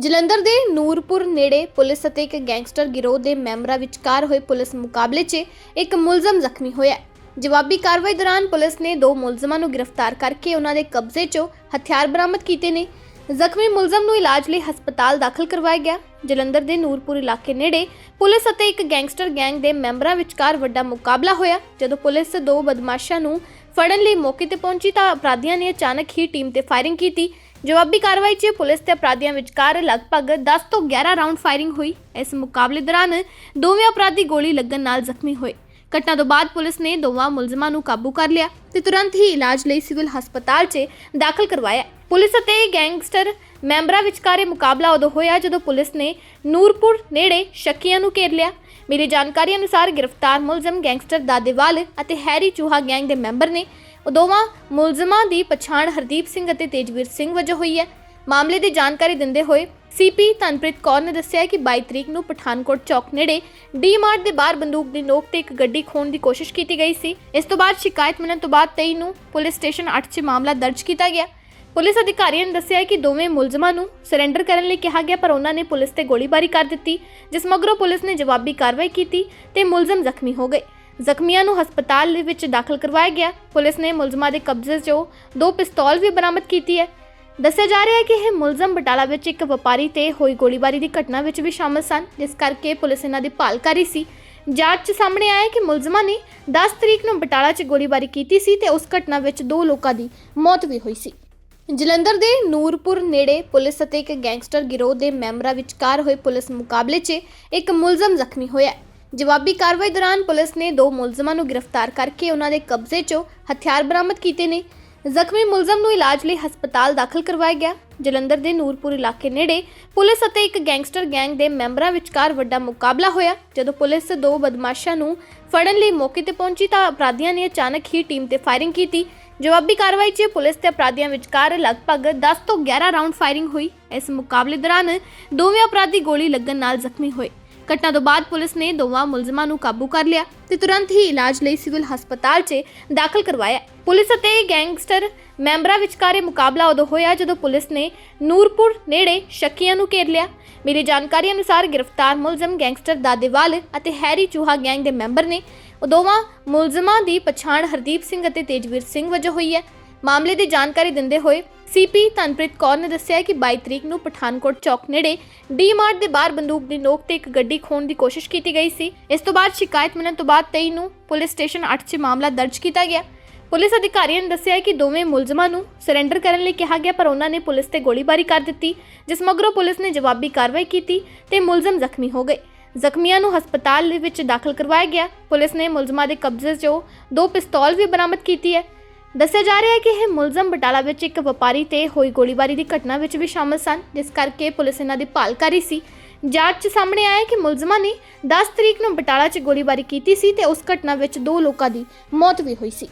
ਜਲੰਧਰ ਦੇ ਨੂਰਪੁਰ ਨੇੜੇ ਪੁਲਿਸ ਅਤੇ ਇੱਕ ਗੈਂਗਸਟਰ ਗਿਰੋਹ ਦੇ ਮੈਂਬਰਾਂ ਵਿਚਕਾਰ ਹੋਏ ਪੁਲਿਸ ਮੁਕਾਬਲੇ 'ਚ ਇੱਕ ਮੁਲਜ਼ਮ ਜ਼ਖਮੀ ਹੋਇਆ ਹੈ। ਜਵਾਬੀ ਕਾਰਵਾਈ ਦੌਰਾਨ ਪੁਲਿਸ ਨੇ ਦੋ ਮੁਲਜ਼ਮਾਂ ਨੂੰ ਗ੍ਰਿਫਤਾਰ ਕਰਕੇ ਉਹਨਾਂ ਦੇ ਕਬਜ਼ੇ 'ਚੋਂ ਹਥਿਆਰ ਬਰਾਮਦ ਕੀਤੇ ਨੇ। ਜ਼ਖਮੀ ਮੁਲਜ਼ਮ ਨੂੰ ਇਲਾਜ ਲਈ ਹਸਪਤਾਲ ਦਾਖਲ ਕਰਵਾਇਆ ਗਿਆ। ਜਲੰਧਰ ਦੇ ਨੂਰਪੁਰ ਇਲਾਕੇ ਨੇੜੇ ਪੁਲਿਸ ਅਤੇ ਇੱਕ ਗੈਂਗਸਟਰ ਗੈਂਗ ਦੇ ਮੈਂਬਰਾਂ ਵਿਚਕਾਰ ਵੱਡਾ ਮੁਕਾਬਲਾ ਹੋਇਆ। ਜਦੋਂ ਪੁਲਿਸ ਦੋ ਬਦਮਾਸ਼ਾਂ ਨੂੰ ਫੜਨ ਲਈ ਮੌਕੇ ਤੇ ਪਹੁੰਚੀ ਤਾਂ ਅਪਰਾਧੀਆਂ ਨੇ ਅਚਾਨਕ ਹੀ ਟੀਮ ਤੇ ਫਾਇਰਿੰਗ ਕੀਤੀ। ਜਵਾਬੀ ਕਾਰਵਾਈ 'ਚ ਪੁਲਿਸ ਤੇ ਅਪਰਾਧੀਆਂ ਵਿਚਕਾਰ ਲਗਭਗ 10 ਤੋਂ 11 ਰਾਉਂਡ ਫਾਇਰਿੰਗ ਹੋਈ। ਇਸ ਮੁਕਾਬਲੇ ਦੌਰਾਨ ਦੋਵੇਂ ਅਪਰਾਧੀ ਗੋਲੀ ਲੱਗਣ ਨਾਲ ਜ਼ਖਮੀ ਹੋਏ। ਘਟਨਾ ਤੋਂ ਬਾਅਦ ਪੁਲਿਸ ਨੇ ਦੋਵਾਂ ਮੁਲਜ਼ਮਾਂ ਨੂੰ ਕਾਬੂ ਕਰ ਲਿਆ ਤੇ ਤੁਰੰਤ ਹੀ ਇਲਾਜ ਲਈ ਸਿਵਲ ਹਸਪਤਾਲ 'ਚ ਦਾਖਲ ਕਰਵਾਇਆ। ਪੁਲਿਸ ਅਤੇ ਗੈਂਗਸਟਰ ਮੈਂਬਰਾਂ ਵਿਚਕਾਰ ਇਹ ਮੁਕਾਬਲਾ ਉਦੋਂ ਹੋਇਆ ਜਦੋਂ ਪੁਲਿਸ ਨੇ ਨੂਰਪੁਰ ਨੇੜੇ ਸ਼ੱਕੀਆਂ ਨੂੰ ਘੇਰ ਲਿਆ। ਮੇਰੀ ਜਾਣਕਾਰੀ ਅਨੁਸਾਰ ਗ੍ਰਿਫਤਾਰ ਮੁਲਜ਼ਮ ਗੈਂਗਸਟਰ ਦਾਦੇਵਾਲ ਅਤੇ ਹੈਰੀ ਚੂਹਾ ਗੈਂਗ ਦੇ ਮੈਂਬਰ ਨੇ ਉਹ ਦੋਵਾਂ ਮੁਲਜ਼ਮਾਂ ਦੀ ਪਛਾਣ ਹਰਦੀਪ ਸਿੰਘ ਅਤੇ ਤੇਜਵੀਰ ਸਿੰਘ ਵਜੋਂ ਹੋਈ ਹੈ। ਮਾਮਲੇ ਦੀ ਜਾਣਕਾਰੀ ਦਿੰਦੇ ਹੋਏ ਸੀਪੀ ਤਨਪ੍ਰੀਤ ਕੌਰ ਨੇ ਦੱਸਿਆ ਕਿ 22 ਤਰੀਕ ਨੂੰ ਪਠਾਨਕੋਟ ਚੌਕ ਨੇੜੇ ਡੀ-ਮਾਰਟ ਦੇ ਬਾਹਰ ਬੰਦੂਕ ਦੀ ਨੋਕ ਤੇ ਇੱਕ ਗੱਡੀ ਖੋਣ ਦੀ ਕੋਸ਼ਿਸ਼ ਕੀਤੀ ਗਈ ਸੀ। ਇਸ ਤੋਂ ਬਾਅਦ ਸ਼ਿਕਾਇਤ ਮਿਲਣ ਤੋਂ ਬਾਅਦ 23 ਨੂੰ ਪੁਲਿਸ ਸਟੇਸ਼ਨ 8 'ਚ ਮਾਮਲਾ ਦਰਜ ਕੀਤਾ ਗਿਆ। ਪੁਲਿਸ ਅਧਿਕਾਰੀਆਂ ਨੇ ਦੱਸਿਆ ਕਿ ਦੋਵੇਂ ਮੁਲਜ਼ਮਾਂ ਨੂੰ ਸਰੈਂਡਰ ਕਰਨ ਲਈ ਕਿਹਾ ਗਿਆ, ਪਰ ਉਹਨਾਂ ਨੇ ਪੁਲਿਸ ਤੇ ਗੋਲੀਬਾਰੀ ਕਰ ਦਿੱਤੀ, ਜਿਸ ਮਗਰੋਂ ਪੁਲਿਸ ਨੇ ਜਵਾਬੀ ਕਾਰਵਾਈ ਕੀਤੀ ਤੇ ਮੁਲਜ਼ਮ ਜ਼ਖਮੀ ਹੋ ਗਏ। ਜ਼ਖਮੀਆਂ ਨੂੰ ਹਸਪਤਾਲ ਦੇ ਵਿੱਚ ਦਾਖਲ ਕਰਵਾਇਆ ਗਿਆ। ਪੁਲਿਸ ਨੇ ਮੁਲਜ਼ਮਾਂ ਦੇ ਕਬਜ਼ੇ 'ਚੋਂ ਦੋ ਪਿਸਤੌਲ ਵੀ ਬਰਾਮਦ ਕੀਤੀ ਹੈ। ਦੱਸਿਆ ਜਾ ਰਿਹਾ ਹੈ ਕਿ ਇਹ ਮੁਲਜ਼ਮ ਬਟਾਲਾ ਵਿੱਚ ਇੱਕ ਵਪਾਰੀ ਤੇ ਹੋਈ ਗੋਲੀਬਾਰੀ ਦੀ ਘਟਨਾ ਵਿੱਚ ਵੀ ਸ਼ਾਮਲ ਸਨ, ਜਿਸ ਕਰਕੇ ਪੁਲਿਸ ਇਹਨਾਂ ਦੀ ਭਾਲ ਕਰ ਰਹੀ ਸੀ। ਜਾਂਚ 'ਚ ਸਾਹਮਣੇ ਆਇਆ ਹੈ ਕਿ ਮੁਲਜ਼ਮਾਂ ਨੇ 10 ਤਰੀਕ ਨੂੰ ਬਟਾਲਾ 'ਚ ਗੋਲੀਬਾਰੀ ਕੀਤੀ ਸੀ ਤੇ ਉਸ ਘਟਨਾ ਵਿੱਚ ਦੋ ਲੋਕਾਂ ਦੀ ਮੌਤ ਵੀ ਹੋਈ ਸੀ। ਜਲੰਧਰ ਦੇ ਨੂਰਪੁਰ ਨੇੜੇ ਪੁਲਿਸ ਅਤੇ ਇੱਕ ਗੈਂਗਸਟਰ ਗਿਰੋਹ ਦੇ ਮੈਂਬਰਾਂ ਵਿਚਕਾਰ ਹੋਏ ਪੁਲਿਸ ਮੁਕਾਬਲੇ 'ਚ ਇੱਕ ਮੁਲਜ਼ਮ ਜ਼ਖਮੀ ਹੋਇਆ ਹੈ। ਜਵਾਬੀ ਕਾਰਵਾਈ ਦੌਰਾਨ ਪੁਲਿਸ ਨੇ ਦੋ ਮੁਲਜ਼ਮਾਂ ਨੂੰ ਗ੍ਰਿਫਤਾਰ ਕਰਕੇ ਉਹਨਾਂ ਦੇ ਕਬਜ਼ੇ 'ਚੋਂ ਹਥਿਆਰ ਬਰਾਮਦ ਕੀਤੇ ਨੇ। ਜ਼ਖਮੀ ਮੁਲਜ਼ਮ ਨੂੰ ਇਲਾਜ ਲਈ ਹਸਪਤਾਲ ਦਾਖਲ ਕਰਵਾਇਆ ਗਿਆ। ਜਲੰਧਰ ਦੇ ਨੂਰਪੁਰ ਇਲਾਕੇ ਨੇੜੇ ਪੁਲਿਸ ਅਤੇ ਇੱਕ ਗੈਂਗਸਟਰ ਗੈਂਗ ਦੇ ਮੈਂਬਰਾਂ ਵਿਚਕਾਰ ਵੱਡਾ ਮੁਕਾਬਲਾ ਹੋਇਆ। ਜਦੋਂ ਪੁਲਿਸ ਦੋ ਬਦਮਾਸ਼ਾਂ ਨੂੰ ਫੜਨ ਲਈ ਮੌਕੇ ਤੇ ਪਹੁੰਚੀ ਤਾਂ ਅਪਰਾਧੀਆਂ ਨੇ ਅਚਾਨਕ ਹੀ ਟੀਮ ਤੇ ਫਾਇਰਿੰਗ ਕੀਤੀ। ਜਵਾਬੀ ਕਾਰਵਾਈ 'ਚ ਪੁਲਿਸ ਤੇ ਅਪਰਾਧੀਆਂ ਵਿਚਕਾਰ ਲਗਭਗ 10 ਤੋਂ 11 ਰਾਉਂਡ ਫਾਇਰਿੰਗ ਹੋਈ। ਇਸ ਮੁਕਾਬਲੇ ਦੌਰਾਨ ਦੋਵੇਂ ਅਪਰਾਧੀ ਗੋਲੀ ਲੱਗਣ ਨਾਲ ਜ਼ਖਮੀ ਹੋਏ। ਘਟਨਾ ਤੋਂ ਬਾਅਦ ਪੁਲਿਸ ਨੇ ਦੋਵਾਂ ਮੁਲਜ਼ਮਾਂ ਨੂੰ ਕਾਬੂ ਕਰ ਲਿਆ ਤੇ ਤੁਰੰਤ ਹੀ ਇਲਾਜ ਲਈ ਸਿਵਲ ਹਸਪਤਾਲ 'ਚ ਦਾਖਲ ਕਰਵਾਇਆ। ਪੁਲਿਸ ਅਤੇ ਗੈਂਗਸਟਰ ਮੈਂਬਰਾਂ ਵਿਚਕਾਰ ਮੁਕਾਬਲਾ ਉਦੋਂ ਹੋਇਆ ਜਦੋਂ ਪੁਲਿਸ ਨੇ ਨੂਰਪੁਰ ਨੇੜੇ ਸ਼ੱਕੀਆਂ ਨੂੰ ਘੇਰ ਲਿਆ। ਮਿਲੀ ਜਾਣਕਾਰੀ ਅਨੁਸਾਰ ਗ੍ਰਿਫਤਾਰ ਮੁਲਜ਼ਮ ਗੈਂਗਸਟਰ ਦਾਦੇਵਾਲ ਅਤੇ ਹੈਰੀ ਚੂਹਾ ਗੈਂਗ ਦੇ ਮੈਂਬਰ ਨੇ। ਉਹ ਦੋਵਾਂ ਮੁਲਜ਼ਮਾਂ ਦੀ ਪਛਾਣ ਹਰਦੀਪ ਸਿੰਘ ਅਤੇ ਤੇਜਵੀਰ ਸਿੰਘ ਵਜੋਂ ਹੋਈ ਹੈ। ਮਾਮਲੇ ਦੀ ਜਾਣਕਾਰੀ ਦਿੰਦੇ ਹੋਏ ਸੀਪੀ ਤਨਪ੍ਰੀਤ ਕੌਰ ਨੇ ਦੱਸਿਆ ਕਿ 22 ਤਰੀਕ ਨੂੰ ਪਠਾਨਕੋਟ ਚੌਕ ਨੇੜੇ ਡੀ-ਮਾਰਟ ਦੇ ਬਾਹਰ ਬੰਦੂਕ ਦੀ ਨੋਕ ਤੇ ਇੱਕ ਗੱਡੀ ਖੋਣ ਦੀ ਕੋਸ਼ਿਸ਼ ਕੀਤੀ ਗਈ ਸੀ। ਇਸ ਤੋਂ ਬਾਅਦ ਸ਼ਿਕਾਇਤ ਮਿਲਣ ਤੋਂ ਬਾਅਦ 23 ਨੂੰ ਪੁਲਿਸ ਸਟੇਸ਼ਨ 8 'ਚ ਮਾਮਲਾ ਦਰਜ ਕੀਤਾ ਗਿਆ। ਪੁਲਿਸ ਅਧਿਕਾਰੀਆਂ ਨੇ ਦੱਸਿਆ ਕਿ ਦੋਵੇਂ ਮੁਲਜ਼ਮਾਂ ਨੂੰ ਸਰੈਂਡਰ ਕਰਨ ਲਈ ਕਿਹਾ ਗਿਆ, ਪਰ ਉਹਨਾਂ ਨੇ ਪੁਲਿਸ ਤੇ ਗੋਲੀਬਾਰੀ ਕਰ ਦਿੱਤੀ, ਜਿਸ ਮਗਰੋਂ ਪੁਲਿਸ ਨੇ ਜਵਾਬੀ ਕਾਰਵਾਈ ਕੀਤੀ ਤੇ ਮੁਲਜ਼ਮ ਜ਼ਖਮੀ ਹੋ ਗਏ। ਜ਼ਖਮੀਆਂ ਨੂੰ ਹਸਪਤਾਲ ਵਿੱਚ ਦਾਖਲ ਕਰਵਾਇਆ ਗਿਆ। ਪੁਲਿਸ ਨੇ ਮੁਲਜ਼ਮਾਂ ਦੇ ਕਬਜ਼ੇ 'ਚੋਂ ਦੋ ਪਿਸਤੌਲ ਵੀ ਬਰਾਮਦ ਕੀਤੀ ਹੈ। ਦੱਸਿਆ ਜਾ ਰਿਹਾ ਹੈ ਕਿ ਇਹ ਮੁਲਜ਼ਮ ਬਟਾਲਾ ਵਿੱਚ ਇੱਕ ਵਪਾਰੀ ਤੇ ਹੋਈ ਗੋਲੀਬਾਰੀ ਦੀ ਘਟਨਾ ਵਿੱਚ ਵੀ ਸ਼ਾਮਲ ਸਨ, ਜਿਸ ਕਰਕੇ ਪੁਲਿਸ ਇਹਨਾਂ ਦੀ ਭਾਲ ਕਰ ਰਹੀ ਸੀ। ਜਾਂਚ 'ਚ ਸਾਹਮਣੇ ਆਇਆ ਹੈ ਕਿ ਮੁਲਜ਼ਮਾਂ ਨੇ 10 ਤਰੀਕ ਨੂੰ ਬਟਾਲਾ 'ਚ ਗੋਲੀਬਾਰੀ ਕੀਤੀ ਸੀ ਤੇ ਉਸ ਘਟਨਾ ਵਿੱਚ ਦੋ ਲੋਕਾਂ ਦੀ ਮੌਤ ਵੀ ਹੋਈ ਸੀ।